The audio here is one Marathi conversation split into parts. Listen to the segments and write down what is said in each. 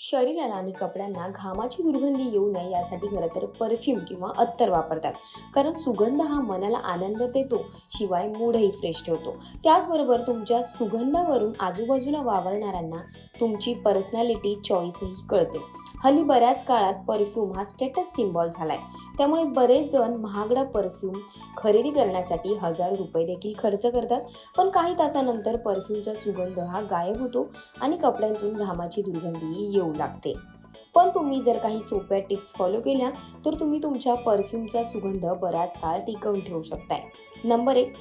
शरीराला आणि कपड्यांना घामाची दुर्गंधी येऊ नये यासाठी खरं तर परफ्यूम किंवा अत्तर वापरतात. कारण सुगंध हा मनाला आनंद देतो शिवाय मूडही फ्रेश ठेवतो. त्याचबरोबर तुमच्या सुगंधावरून आजूबाजूला वावरणाऱ्यांना तुमची पर्सनॅलिटी चॉईसही कळते. हल्ली बऱ्याच काळात परफ्यूम हा स्टेटस सिम्बॉल झालाय. त्यामुळे बरेच जण महागडा परफ्यूम खरेदी करण्यासाठी हजार रुपये देखील खर्च करतात. पण काही तासानंतर परफ्यूमचा सुगंध हा गायब होतो आणि कपड्यांतून घामाची दुर्गंधी येऊ लागते. पण तुम्ही जर काही सोप्या टिप्स फॉलो केल्या तर तुम्ही तुमच्या परफ्यूमचा सुगंध बराच काळ टिकवून ठेवू शकताय. नंबर एक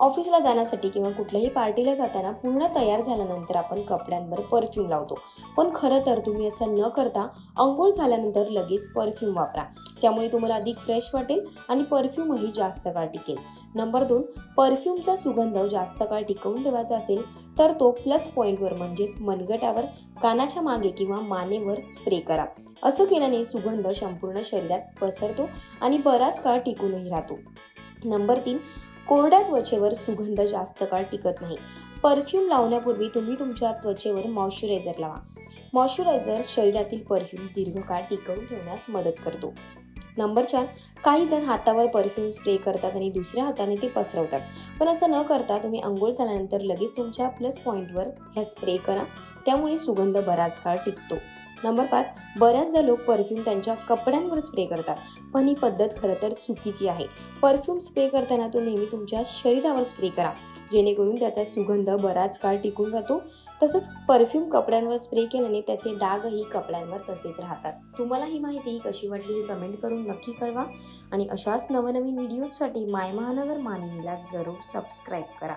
ऑफिसला जाण्यासाठी किंवा कुठल्याही पार्टीला जाताना पूर्ण तयार झाल्यानंतर आपण कपड्यांवर परफ्यूम लावतो. पण खरं तर तुम्ही असं न करता अंघोळ झाल्यानंतर लगेच परफ्यूम वापरा. त्यामुळे तुम्हाला अधिक फ्रेश वाटेल आणि परफ्यूमही जास्त काळ टिकेल. नंबर दोन परफ्यूमचा सुगंध जास्त काळ टिकवून ठेवायचा असेल तर तो प्लस पॉईंटवर म्हणजेच मनगटावर कानाच्या मागे किंवा मानेवर स्प्रे करा. असं केल्याने सुगंध संपूर्ण शरीरात पसरतो आणि बराच काळ टिकूनही राहतो. नंबर तीन कोरड्या त्वचेवर सुगंध जास्त काळ टिकत नाही. परफ्यूम लावण्यापूर्वी तुम्ही तुमच्या त्वचेवर मॉइश्चरायझर लावा. मॉइश्चरायझर शरीरातील परफ्यूम दीर्घकाळ टिकवून ठेवण्यास मदत करतो. नंबर चार काही जण हातावर परफ्यूम स्प्रे करतात आणि दुसऱ्या हाताने ते पसरवतात. पण असं न करता तुम्ही आंघोळ झाल्यानंतर लगेच तुमच्या प्लस पॉईंटवर ह्या स्प्रे करा. त्यामुळे सुगंध बराच काळ टिकतो. नंबर पाच बऱ्याचदा लोक परफ्यूम त्यांच्या कपड्यांवर स्प्रे करतात. पण ही पद्धत खरं तर चुकीची आहे. परफ्यूम स्प्रे करताना तो नेहमी तुमच्या शरीरावर स्प्रे करा. जेणेकरून त्याचा सुगंध बराच काळ टिकून राहतो. तसंच परफ्यूम कपड्यांवर स्प्रे केल्याने त्याचे डागही कपड्यांवर तसेच राहतात. तुम्हाला ही माहिती कशी वाटली हे कमेंट करून नक्की कळवा. आणि अशाच नवनवीन व्हिडिओसाठी माय महानगर मानिनीला जरूर सबस्क्राईब करा.